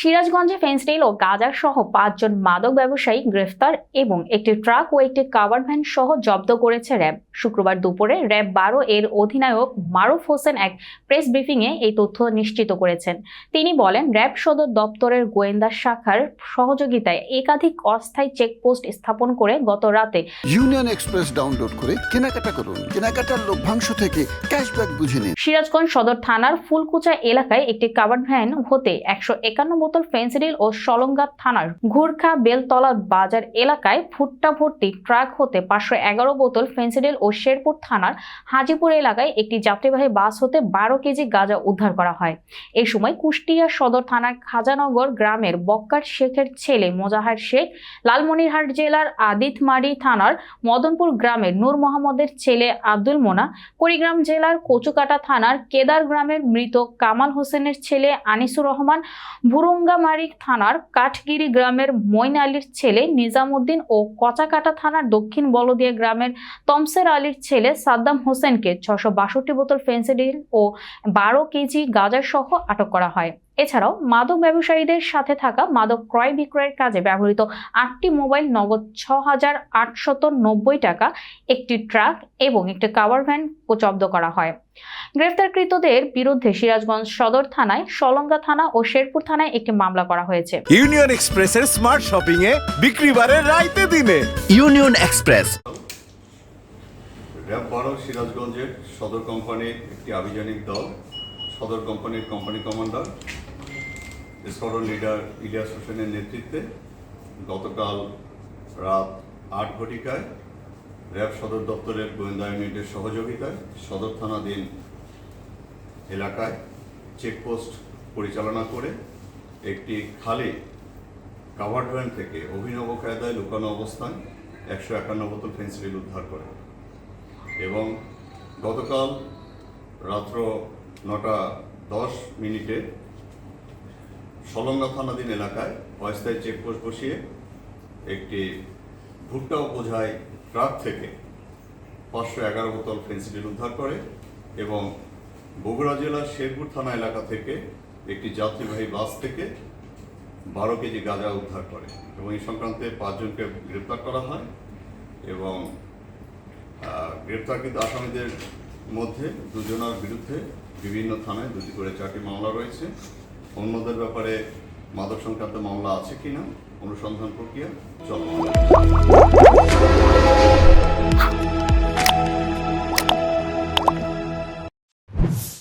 সিরাজগঞ্জে ফেন্সডিল ও গাজা সহ পাঁচজন মাদক ব্যবসায়ী গ্রেফতার এবং একটি ট্রাক ও একটি কাভার ভ্যান সহ জব্দ করেছে র্যাব। শুক্রবার দুপুরে র্যাব বারো এর অধিনায়ক মারুফ হোসেন এক প্রেস ব্রিফিংয়ে এই তথ্য নিশ্চিত করেছেন। তিনি বলেন র্যাব সদর দপ্তরের গোয়েন্দা শাখার সহযোগিতায় একাধিক অস্থায়ী চেকপোস্ট স্থাপন করে গত রাতে ইউনিয়ন এক্সপ্রেস ডাউনলোড করে কেনাকাটা করুন। কেনাকাটার লভ্যাংশ থেকে ক্যাশব্যাক বুঝে নিন। সিরাজগঞ্জ সদর থানার ফুলকুচা এলাকায় একটি কাভার্ড ভ্যান হতে একশো একান্ন বোতল ফেন্সিডিল ও সলঙ্গা থানার ঘুরখা বেলতলা বাজার এলাকায় ভুট্টা ভর্তি ট্রাক হতে পাঁচশো এগারো বোতল ফেন্সিডিল ও শেরপুর থানার হাজিপুর এলাকায় একটি যাত্রীবাহী বাস হতে বারো কেজি গাঁজা উদ্ধার করা হয়। এই সময় কুষ্টিয়া সদর থানার খাজানগর গ্রামের বক্কার শেখের ছেলে মোজাহার শেখ, লালমনিরহাট জেলার আদিতমারি থানার মদনপুর গ্রামের নূর মোহাম্মদের ছেলে আব্দুল মোনা, কুড়িগ্রাম জেলার কচুকাটা থানার কেদার গ্রামের মৃত কামাল হোসেনের ছেলে আনিসুর রহমান ভুরুঙ্গামারি থানার কাঠগিরি গ্রামের মইন আলীর ছেলে নিজামুদ্দিন ও কচাকাটা থানার দক্ষিণ বলদিয়া গ্রামের তমসের আলীর ছেলে সাদ্দাম হোসেনকে ছশো বাষট্টি বোতল ফেন্সিডিল ও বারো কেজি গাঁজা সহ আটক করা হয়। এছাড়াও মাদক ব্যবসায়ীদের সাথে থাকা মাদক ক্রয় বিক্রয়ের কাজে ব্যবহৃত আটটি মোবাইল নগদ ছ হাজার আটশত নব্বই টাকা একটি ট্রাক এবং একটি কাভার ভ্যান জব্দ করা হয়। গ্রেফতারকৃতদের বিরুদ্ধে সিরাজগঞ্জ সদর থানায় সলঙ্গা থানা ও শেরপুর থানায় একটি মামলা করা হয়েছে। ইউনিয়ন এক্সপ্রেসের স্মার্ট শপিং এ বিক্রি বাড়ে রাইতে দিনে। Union express. র্যাব বারো সিরাজগঞ্জের সদর কোম্পানির একটি আভিযানিক দল সদর কোম্পানির company commander squadron leader Ilias হোসেনের নেতৃত্বে গতকাল রাত আট ঘটিকায় র্যাব সদর দপ্তরের গোয়েন্দা ইউনিটের সহযোগিতায় সদর থানাধীন এলাকায় চেকপোস্ট পরিচালনা করে একটি খালি কাভার্ড ভ্যান থেকে অভিনব কায়দায় লুকানো অবস্থায় একশো একান্ন বোতল ফেন্সিডিল উদ্ধার করে। এবং গতকাল রাত্র নটা দশ মিনিটে সলঙ্গা থানাধীন এলাকায় অস্থায়ী চেকপোস্ট বসিয়ে একটি ভুট্টা বোঝাই ট্রাক থেকে পাঁচশো এগারো বোতল ফেন্সিডিল উদ্ধার করে এবং বগুড়া জেলার শেরপুর থানা এলাকা থেকে একটি যাত্রীবাহী বাস থেকে বারো কেজি গাঁজা উদ্ধার করে এবং এই সংক্রান্তে পাঁচজনকে গ্রেপ্তার করা হয় এবং গ্রেপ্তারকৃত আসামিদের মধ্যে দুজনের বিরুদ্ধে বিভিন্ন থানায় দুটি করে চারটি মামলা রয়েছে। অন্যদের ব্যাপারে মাদক সংক্রান্ত মামলা আছে কিনা অনুসন্ধান প্রক্রিয়া চলমান।